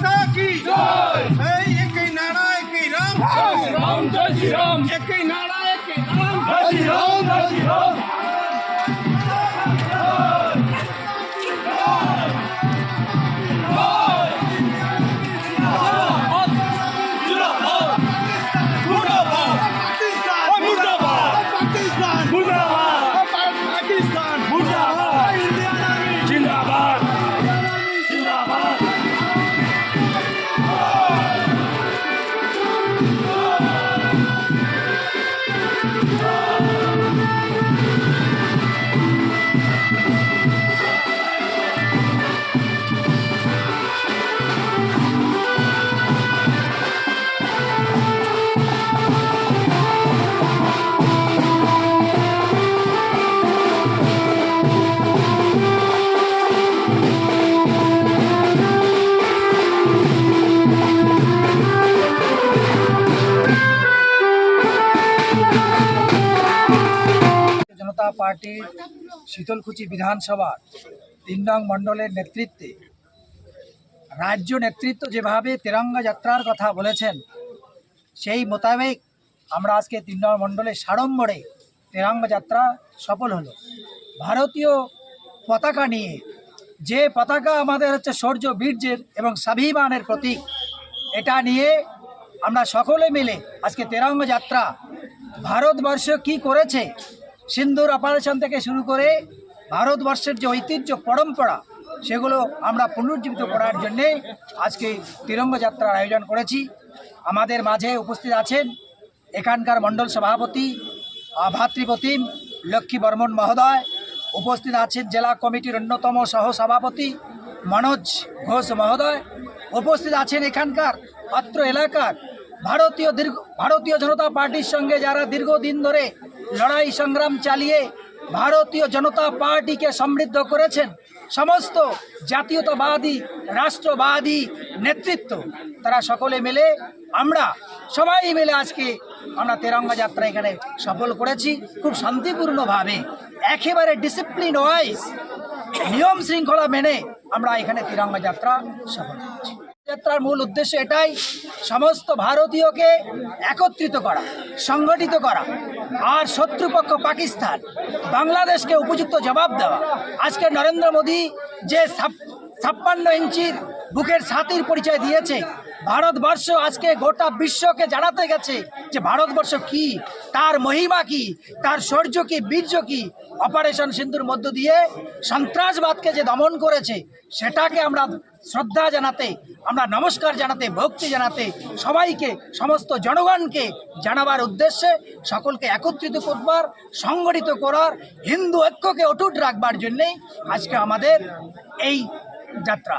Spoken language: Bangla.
માતા કી જય એકી નાડા એકી રામ રામ જય શ્રી રામ એકી નાડા એકી રામ જય શ્રી રામ જય શ્રી રામ Música জনতা পার্টির শীতলকুচি বিধানসভার তিন নং মণ্ডলের নেতৃত্বে রাজ্য নেতৃত্ব যেভাবে তেরঙ্গা যাত্রার কথা বলেছেন, সেই মোতাবেক আমরা আজকে তিন নং মণ্ডলের সাড়ম্বরে তেরঙ্গা যাত্রা সফল হলো। ভারতীয় পতাকা নিয়ে, যে পতাকা আমাদের হচ্ছে শৌর্য বীর্যের এবং স্বাভিমানের প্রতীক, এটা নিয়ে আমরা সকলে মিলে আজকে তেরঙ্গা যাত্রা, ভারতবর্ষ কি করেছে সিন্দুর অপারেশন থেকে শুরু করে ভারতবর্ষের যে ঐতিহ্য পরম্পরা, সেগুলো আমরা পুনরুজ্জীবিত করার জন্যে আজকে তিরঙ্গা যাত্রার আয়োজন করেছি। আমাদের মাঝে উপস্থিত আছেন এখানকার মণ্ডল সভাপতি ভাতৃপ্রতিম লক্ষ্মী বর্মন মহোদয়। উপস্থিত আছেন জেলা কমিটির অন্যতম সহ সভাপতি মনোজ ঘোষ মহোদয়। উপস্থিত আছেন এখানকার অত্র এলাকার ভারতীয় দীর্ঘ, ভারতীয় জনতা পার্টির সঙ্গে যারা দীর্ঘদিন ধরে লড়াই সংগ্রাম চালিয়ে ভারতীয় জনতা পার্টিকে সমৃদ্ধ করেছেন। সমস্ত জাতীয়তাবাদী, রাষ্ট্রবাদী নেতৃত্ব, তারা সকলে মিলে আমরা সবাই মিলে আজকে আমরা তেরঙ্গা যাত্রা এখানে সফল করেছি। খুব শান্তিপূর্ণভাবে, একেবারে ডিসিপ্লিন ওয়াইজ নিয়ম শৃঙ্খলা মেনে আমরা এখানে তিরঙ্গা যাত্রা সফল করেছি। যাত্রার মূল উদ্দেশ্য এটাই সমস্ত ভারতীয়কে একত্রিত করা, সংগঠিত করা। আর শত্রুপক্ষ পাকিস্তান, বাংলাদেশকে উপযুক্ত জবাব দেওয়া। আজকে নরেন্দ্র মোদী যে ছাপ্পান্ন ইঞ্চির বুকের সাতির পরিচয় দিয়েছে ভারতবর্ষ আজকে গোটা বিশ্বকে জানাতে গেছে যে ভারতবর্ষ কি? তার মহিমা কি? তার শৌর্য কি? বীর্য কি? অপারেশন সিন্ধুর মধ্য দিয়ে সন্ত্রাসবাদকে যে দমন করেছে, সেটাকে আমরা শ্রদ্ধা জানাতে, আমরা নমস্কার জানাতে, ভক্তি জানাতে, সবাইকে, সমস্ত জনগণকে জানাবার উদ্দেশ্যে সকলকে একত্রিত করবার, সংগঠিত করার, হিন্দু ঐক্যকে অটুট রাখবার জন্যেই আজকে আমাদের এই যাত্রা।